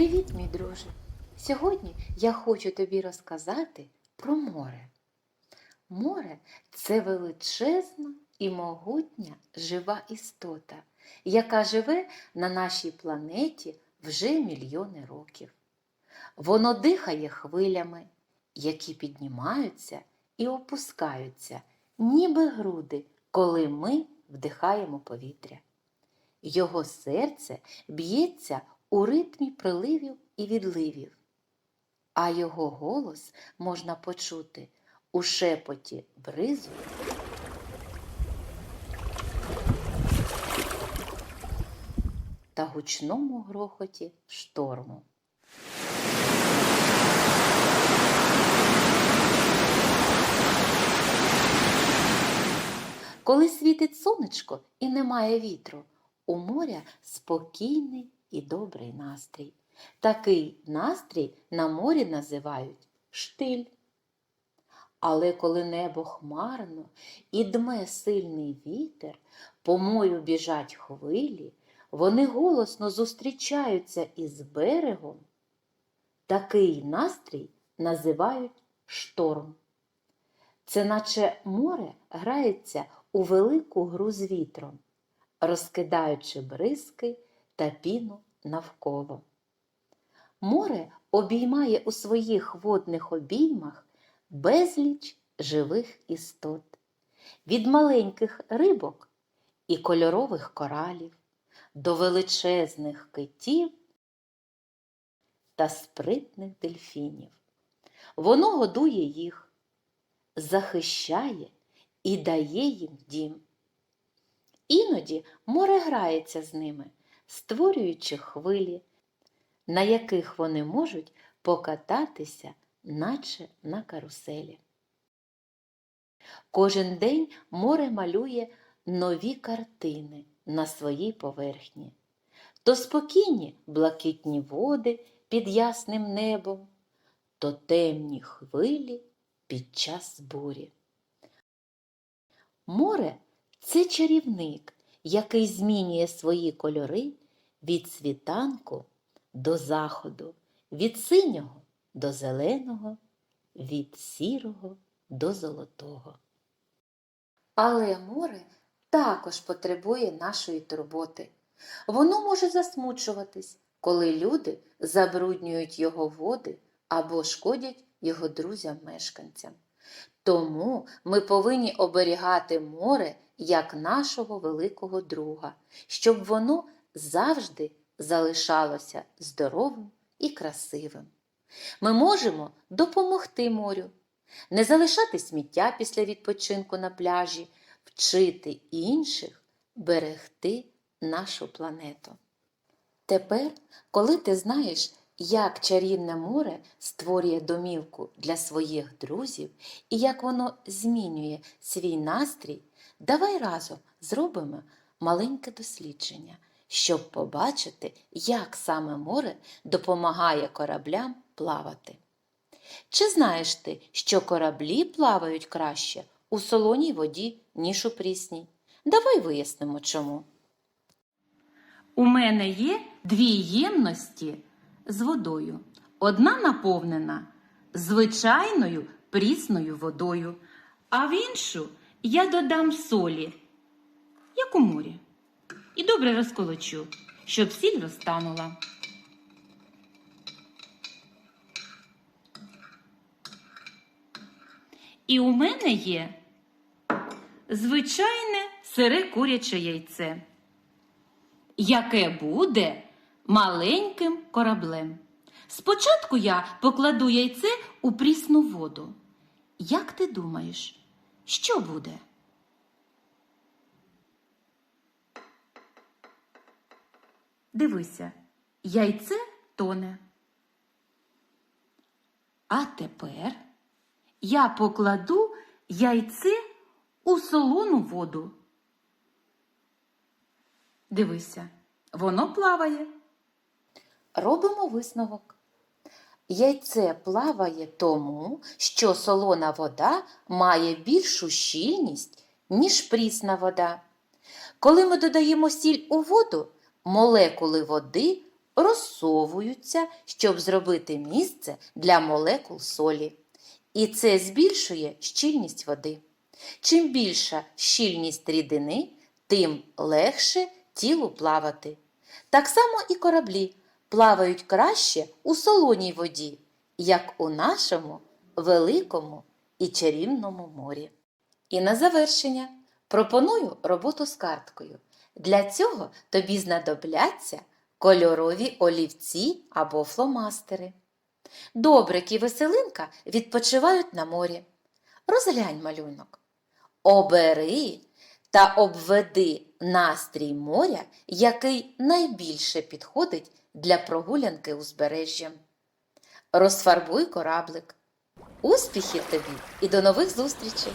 Привіт, мій друже! Сьогодні я хочу тобі розказати про море. Море це величезна і могутня жива істота, яка живе на нашій планеті вже мільйони років. Воно дихає хвилями, які піднімаються і опускаються, ніби груди, коли ми вдихаємо повітря. Його серце б'ється у ритмі приливів і відливів, а його голос можна почути у шепоті бризу та гучному грохоті шторму. Коли світить сонечко і немає вітру, у моря спокійний і добрий настрій. Такий настрій на морі називають штиль. Але коли небо хмарно і дме сильний вітер, по морю біжать хвилі, вони голосно зустрічаються із берегом. Такий настрій називають шторм. Це наче море грається у велику гру з вітром, розкидаючи бризки та піну навколо. Море обіймає у своїх водних обіймах безліч живих істот, від маленьких рибок і кольорових коралів до величезних китів та спритних дельфінів. Воно годує їх, захищає і дає їм дім. Іноді море грається з ними, створюючи хвилі, на яких вони можуть покататися, наче на каруселі. Кожен день море малює нові картини на своїй поверхні. То спокійні блакитні води під ясним небом, то темні хвилі під час бурі. Море це чарівник, який змінює свої кольори від світанку до заходу, від синього до зеленого, від сірого до золотого. Але море також потребує нашої турботи. Воно може засмучуватись, коли люди забруднюють його води або шкодять його друзям-мешканцям. Тому ми повинні оберігати море як нашого великого друга, щоб воно завжди залишалося здоровим і красивим. Ми можемо допомогти морю, не залишати сміття після відпочинку на пляжі, вчити інших берегти нашу планету. Тепер, коли ти знаєш, як чарівне море створює домівку для своїх друзів і як воно змінює свій настрій, давай разом зробимо маленьке дослідження, щоб побачити, як саме море допомагає кораблям плавати. Чи знаєш ти, що кораблі плавають краще у солоній воді, ніж у прісній? Давай вияснимо чому. У мене є дві ємності з водою. Одна наповнена звичайною прісною водою, а в іншу я додам солі, як у морі. І добре розколочу, щоб сіль розтанула. І у мене є звичайне сире куряче яйце яке буде маленьким кораблем. Спочатку я покладу яйце у прісну воду. Як ти думаєш, що буде? Дивися, яйце тоне. А тепер я покладу яйце у солону воду. Дивися, воно плаває. Робимо висновок. Яйце плаває тому, що солона вода має більшу щільність, ніж прісна вода. Коли ми додаємо сіль у воду, молекули води розсовуються, щоб зробити місце для молекул солі. І це збільшує щільність води. Чим більша щільність рідини, тим легше тілу плавати. Так само і кораблі плавають краще у солоній воді, як у нашому великому і чарівному морі. І на завершення пропоную роботу з карткою. Для цього тобі знадобляться кольорові олівці або фломастери. Добрик і веселинка відпочивають на морі. Розглянь малюнок. Обери та обведи настрій моря, який найбільше підходить для прогулянки узбережжям. Розфарбуй кораблик. Успіхів тобі і до нових зустрічей!